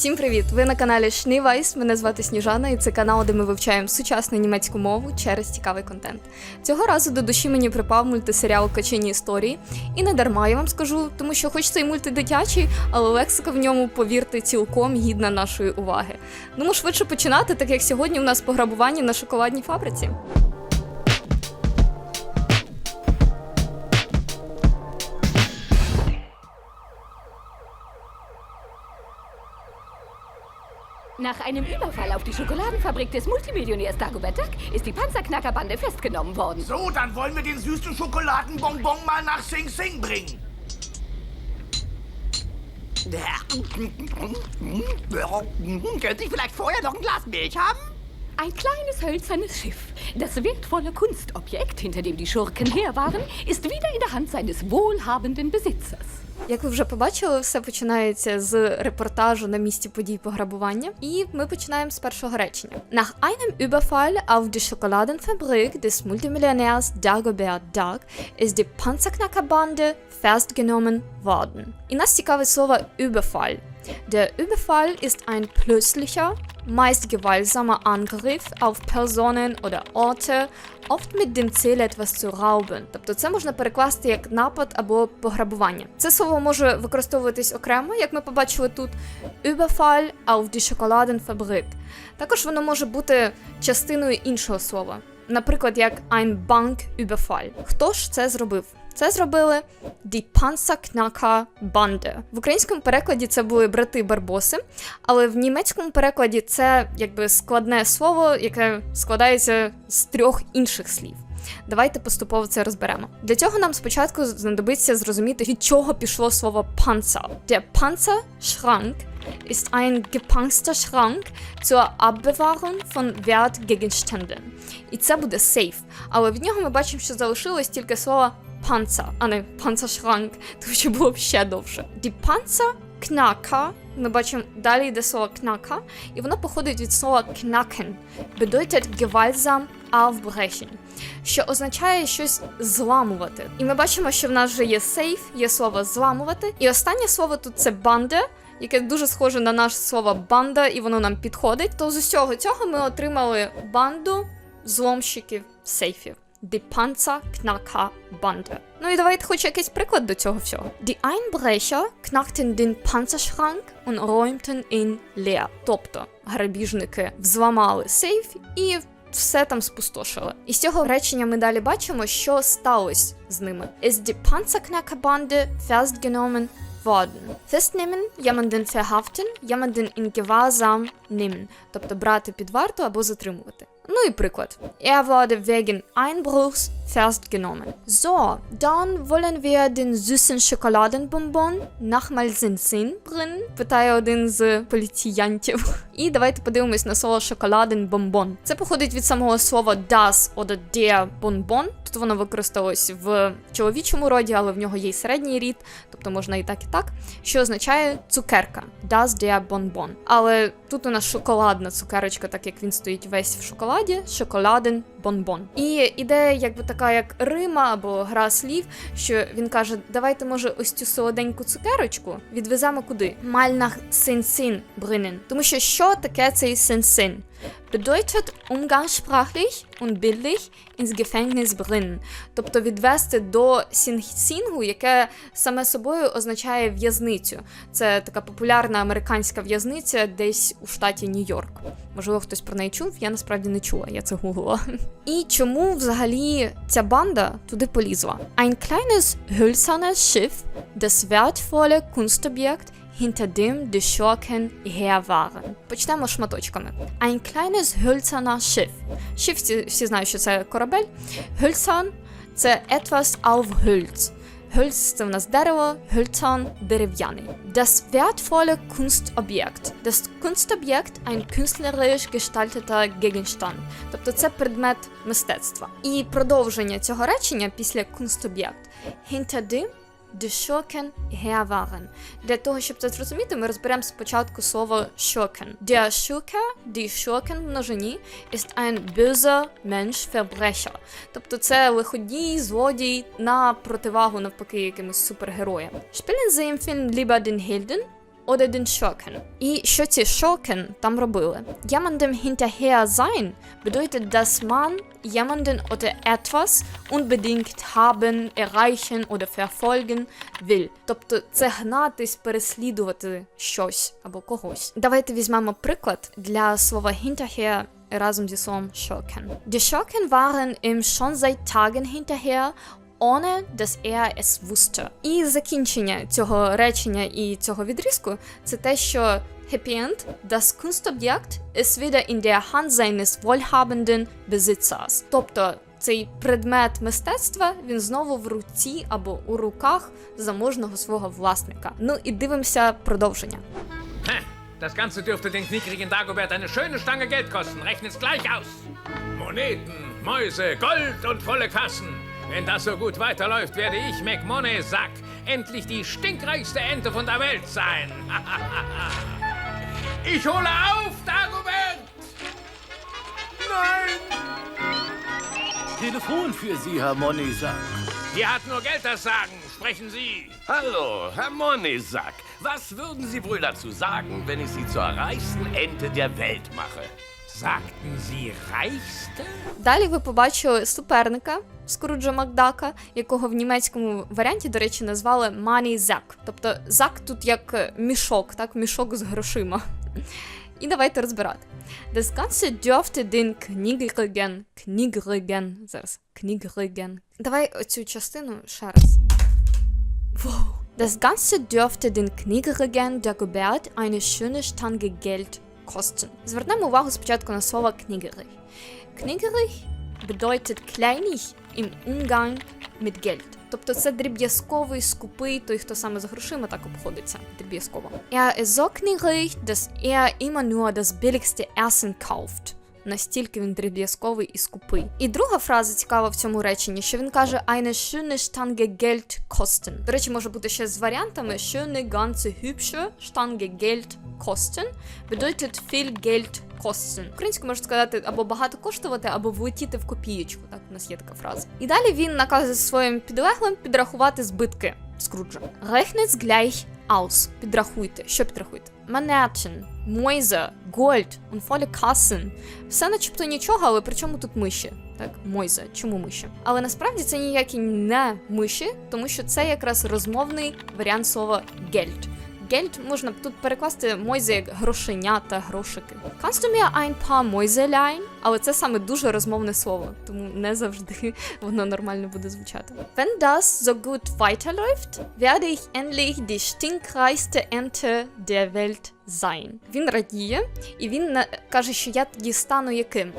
Всім привіт! Ви на каналі Шнівайс. Мене звати Сніжана, і це канал, де ми вивчаємо сучасну німецьку мову через цікавий контент. Цього разу до душі мені припав мультисеріал Качені історії. І не дарма я вам скажу, тому що хоч цей мульти дитячий, але лексика в ньому, повірте, цілком гідна нашої уваги. Ну, швидше починати, так як сьогодні у нас пограбування на шоколадній фабриці. Nach einem Überfall auf die Schokoladenfabrik des Multimillionärs Dagobert Duck ist die Panzerknackerbande festgenommen worden. So, dann wollen wir den süßen Schokoladenbonbon mal nach Sing Sing bringen. Könnte ich vielleicht vorher noch ein Glas Milch haben? Ein kleines hölzernes Schiff. Das wertvolle Kunstobjekt, hinter dem die Schurken her waren, ist wieder in der Hand seines wohlhabenden Besitzers. Як ви вже побачили, все починається з репортажу на місці подій пограбування. І ми починаємо з першого речення. Nach einem Überfall auf die Schokoladenfabrik des Multimillionärs Dagobert Duck ist die Panzerknackerbande festgenommen worden. І нас цікавить слово Überfall. Der Überfall ist ein plötzlicher, meist gewaltsamer Angriff auf Personen oder Orte, oft mit dem Ziel etwas zu rauben. Тобто це можна перекласти як напад або пограбування. Це слово може використовуватись окремо, як ми побачили тут. Überfall auf die Schokoladenfabrik. Також воно може бути частиною іншого слова. Наприклад, як ein Banküberfall. Хто ж це зробив? Це зробили Die Panzerknacker Bande. В українському перекладі це були брати Барбоси, але в німецькому перекладі це якби складне слово, яке складається з трьох інших слів. Давайте поступово це розберемо. Для цього нам спочатку знадобиться зрозуміти, від чого пішло слово Panzer. Der Panzerschrank ist ein gepanzerter Schrank zur Abbewahrung von Wertgegenständen. І це буде сейф. Але від нього ми бачимо, що залишилось тільки слово Panzer, а не Panzerschrank, тому що було б ще довше. Die Panzerknacker, ми бачимо, далі йде слово кнака, і воно походить від слова knacken, bedeutet gewaltsam aufbrechen, що означає щось зламувати. І ми бачимо, що в нас вже є сейф, є слово зламувати. І останнє слово тут це банде, яке дуже схоже на наше слово банда, і воно нам підходить. То з усього цього ми отримали банду зломщиків сейфів. Die Panzerknackerbande. Ну і давайте хоч якийсь приклад до цього всього. Die Einbrecher knackten den Panzerschrank und räumten ihn leer. Тобто грабіжники взламали сейф і все там спустошили. І з цього речення ми далі бачимо, що сталося з ними. Ist die Panzerknackerbande festgenommen worden. Festnehmen – jemanden verhaften, jemanden in Gewahrsam nehmen. Тобто брати під варту або затримувати. Ну і приклад. Er wurde wegen Einbruchs festgenommen. So, dann wollen wir den süßen Schokoladenbonbon nochmal in Sinn bringen? Питає один з поліціянтів. І давайте подивимось на слово шоколаден-бомбон. Це походить від самого слова das oder der Bonbon. Тут воно використовувалось в чоловічому роді, але в нього є й середній рід, тобто можна і так, і так, що означає цукерка. Das der Bonbon. Але тут у нас шоколадна цукерочка, так як він стоїть весь в шоколаді, шоколаден бонбон. І ідея, якби така, як Рима або гра слів, що він каже: давайте, може, ось цю солоденьку цукерочку відвеземо куди? Мальнах син-син бринен. Тому що що таке цей Sensinn? Bedeutet umgangssprachlich und bildlich ins Gefängnis bringen. Тобто відвести до Сінг-Сінгу, яке саме собою означає в'язницю. Це така популярна американська в'язниця десь у штаті Нью-Йорк. Можливо, хтось про неї чув, я насправді не чула, я це гуглила. І чому взагалі ця банда туди полізла? Ein kleines hölzernes Schiff, das wertvolle Kunstobjekt hinter dem die Schurken her waren. Почнемо шматочками. Ein kleines hölzernes Schiff. Schiff всі, всі знають, що це корабель. Hölzern – це etwas auf Hölz. Hölz – це в нас дерево, hölzern – дерев'яний. Das wertvolle Kunstobjekt. Das Kunstobjekt – ein künstlerisch gestalteter Gegenstand. Тобто це предмет мистецтва. І продовження цього речення після Kunstobjekt. Hinter dem Die Schurken her. Для того, щоб це зрозуміти, ми розберемо спочатку слово Schurken. Der Schurke, die Schurken в множині, ist ein böser Mensch, Verbrecher. Тобто це лиходій, злодій на противагу навпаки якимось супергероям. Spielen Sie im Film lieber den Helden oder den Schurken. І що ці Schurken там робили? Jemandem hinterher sein bedeutet, dass man jemanden oder etwas unbedingt haben, erreichen oder verfolgen will. Тобто це гнатись, переслідувати щось або когось. Давайте візьмемо приклад для слова hinterher разом зі словом Schurken. Die Schurken waren ihm schon seit Tagen hinterher, ohne dass er es wusste. І закінчення цього речення і цього відрізку це те, що Happy End, das Kunstobjekt ist wieder in der Hand seines wohlhabenden Besitzers. Тобто цей предмет мистецтва він знову в руці або у руках заможного свого власника. Ну і дивимося продовження. Das Ganze dürfte den knickrigen Dagobert eine schöne Stange Geld kosten. Rechnet's gleich aus. Moneten, Mäuse, Gold und volle Kassen. Wenn das so gut weiterläuft, werde ich McMoney-Sack endlich die stinkreichste Ente von der Welt sein. ich hole auf, Dagobert! Nein! Telefon für Sie, Herr Monisack. Hier hat nur Geld das Sagen. Sprechen Sie. Hallo, Herr Monisack. Was würden Sie wohl dazu sagen, wenn ich Sie zur reichsten Ente der Welt mache? Далі ви побачили суперника Скруджа Макдака, якого в німецькому варіанті, до речі, назвали Money Zack. Тобто зак тут як е, мішок, так, мішок з грошима. І давайте розбирати. Das Ganze dürfte den Kniggrigen, Kniggrigen, зараз, Kniggrigen. Давай оцю частину ще раз. Wow. Das Ganze dürfte den Kniggrigen Dagobert eine schöne Stange Geld kosten. Звернемо увагу спочатку на слово Kniggerig. Kniggerig bedeutet kleinig im Umgang mit Geld. Тобто це дріб'язковий, скупий, той, хто саме з грошима так обходиться. Дріб'язково. Er ist so kniggerig, dass er immer nur das billigste Essen kauft. Настільки він дріб'язковий і скупий. І друга фраза цікава в цьому реченні, що він каже eine schöne Stange Geld kosten. До речі, може бути ще з варіантами schöne ganze hübsche Stange Geld kosten bedeutet viel Geld kosten. Українською можна сказати або багато коштувати, або влетіти в копієчку. Так, у нас є така фраза. І далі він наказує своїм підлеглим підрахувати збитки Скруджа. Rechnet's gleich aus. Підрахуйте. Що підрахуйте? Манечин, Мойза, Гольд, унфолікасен Все начебто нічого, але при чому тут миші? Так, Мойза, чому миші? Але насправді це ніякі не миші, тому що це якраз розмовний варіант слова Geld. Geld можна тут перекласти Мойзе як грошеня та грошики. Kannst du mir ein paar Mäuse? Але це саме дуже розмовне слово, тому не завжди воно нормально буде звучати. Wenn das so gut weiterläuft, werde ich endlich die stinkreichste Ente der Welt sein. Він радіє, і він каже, що я тоді стану яким?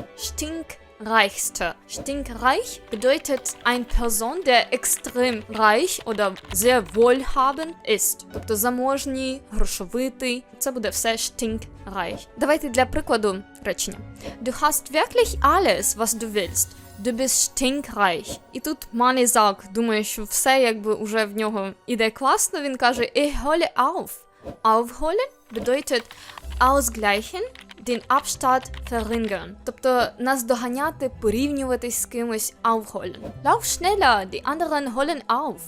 Stinkreichste. Stinkreich bedeutet eine Person, der extrem reich oder sehr wohlhabend ist. Тобто заможній, грошовитий. Це буде все stinkreich. Давайте для прикладу речення. Du hast wirklich alles, was du willst. Du bist stinkreich. І тут Money Zack думає, що все якби уже в нього іде класно. Він каже Ich hole auf. Aufholen bedeutet ausgleichen, den Abstand verringern. Тобто наздоганяти, порівнюватись з кимось aufholen. Lauf schneller, die anderen holen auf.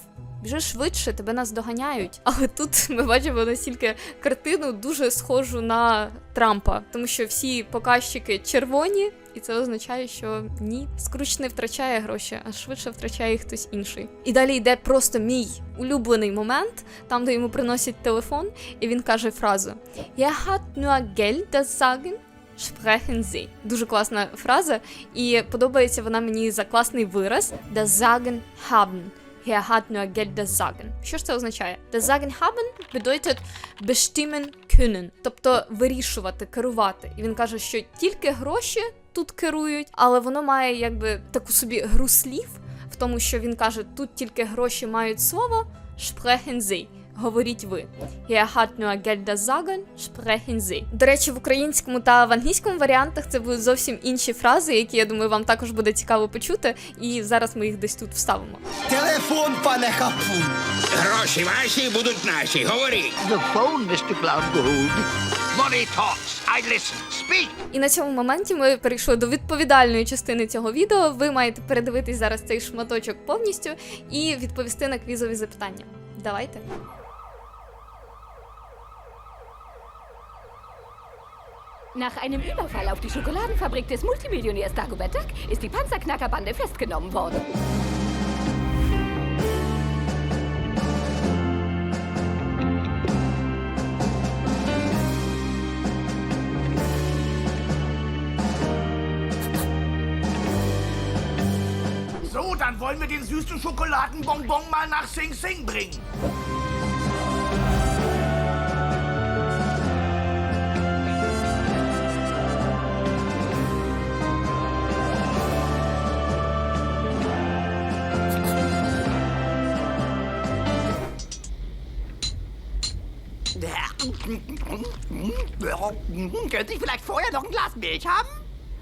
Біжи швидше, тебе нас доганяють. Але тут ми бачимо настільки картину дуже схожу на Трампа, тому що всі показчики червоні, і це означає, що ні, Скруч не втрачає гроші, а швидше втрачає їх хтось інший. І далі йде просто мій улюблений момент, там де йому приносять телефон, і він каже фразу: Er hat nur Geld, das sagen. Sie. Дуже класна фраза, і подобається вона мені за класний вираз das sagen haben. Er hat nur Geld das Sagen. Що ж це означає? Das Sagen haben bedeutet bestimmen können, тобто вирішувати, керувати. І він каже, що тільки гроші тут керують, але воно має якби таку собі гру слів, в тому, що він каже, тут тільки гроші мають слово sprechen Sie. Говоріть ви. Er hat nur Geld das Sagen, sprechen Sie. До речі, в українському та в англійському варіантах це будуть зовсім інші фрази, які я думаю, вам також буде цікаво почути. І зараз ми їх десь тут вставимо. Телефон, пане Хапун. Гроші ваші будуть наші. Говоріть. The phone, Mr. Cloudgold. Money talks. I listen. Speak. І на цьому моменті ми перейшли до відповідальної частини цього відео. Ви маєте передивитись зараз цей шматочок повністю і відповісти на квізові запитання. Давайте. Nach einem Überfall auf die Schokoladenfabrik des Multimillionärs Dagobert Duck ist die Panzerknackerbande festgenommen worden. So, dann wollen wir den süßen Schokoladenbonbon mal nach Sing Sing bringen. Könnte ich vielleicht vorher noch ein Glas Milch haben?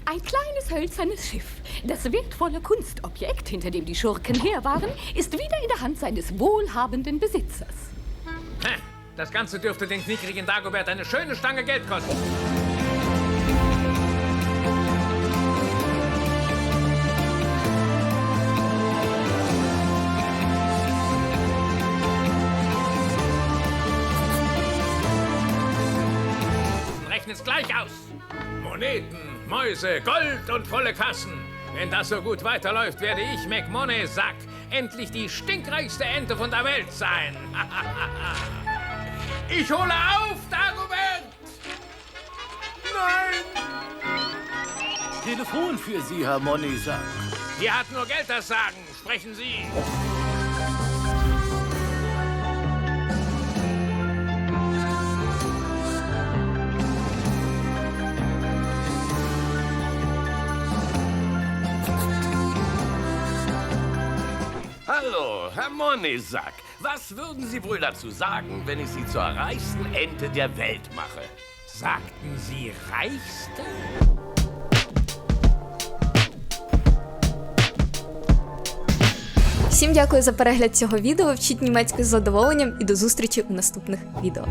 Ein kleines hölzernes Schiff. Das wertvolle Kunstobjekt, hinter dem die Schurken her waren, ist wieder in der Hand seines wohlhabenden Besitzers. Das Ganze dürfte den knickrigen Dagobert eine schöne Stange Geld kosten. Rechnet's gleich aus. Moneten, Mäuse, Gold und volle Kassen. Wenn das so gut weiterläuft, werde ich, McMoney Sack, endlich die stinkreichste Ente von der Welt sein. ich hole auf, Dagobert! Nein! Telefon für Sie, Herr Monisak. Hier hat nur Geld das Sagen. Sprechen Sie. Hallo, Herr Monisak. Was würden Sie wohl dazu sagen, wenn ich Sie zur reichsten Ente der Welt mache? Sagten Sie Reichste? Всім дякую за перегляд цього відео. Вчіть німецьку з задоволенням і до зустрічі у наступних відео.